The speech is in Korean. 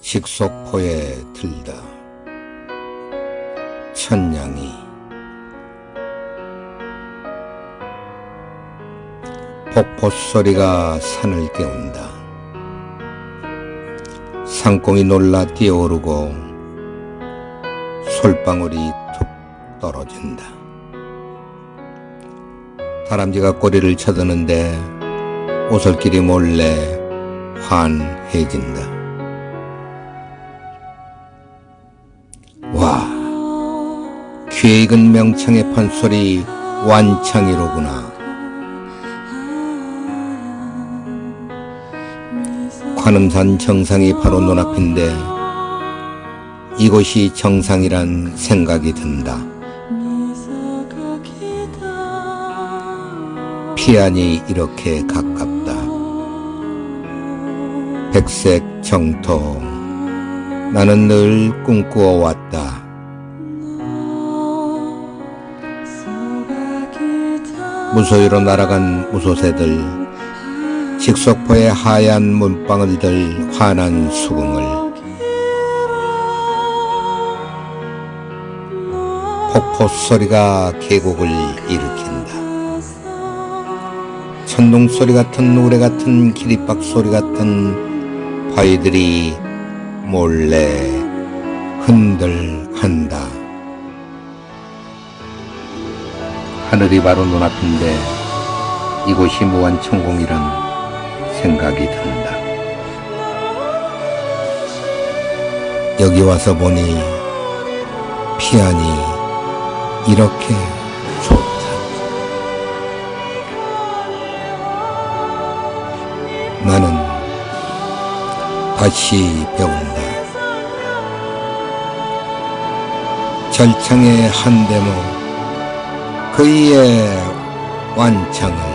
식속포에 들다. 천냥이. 폭포소리가 산을 깨운다. 상공이 놀라 뛰어오르고 솔방울이 툭 떨어진다. 다람쥐가 꼬리를 쳐드는데 오솔길이 몰래 환해진다. 와, 귀에 익은 명창의 판소리 완창이로구나. 관음산 정상이 바로 눈앞인데 이곳이 정상이란 생각이 든다. 피안이 이렇게 가깝다. 백색 정토 나는 늘 꿈꾸어 왔다. 무소위로 날아간 무소새들 직속포의 하얀 문방울들 환한 수궁을 폭포 소리가 계곡을 일으킨다. 천둥 소리 같은 노래 같은 기립박 소리 같은 바위들이 몰래 흔들한다. 하늘이 바로 눈앞인데 이곳이 무한천공이란 생각이 든다. 여기 와서 보니 피안이 이렇게 나는 다시 배운다. 절창의 한 대목, 그이의 완창을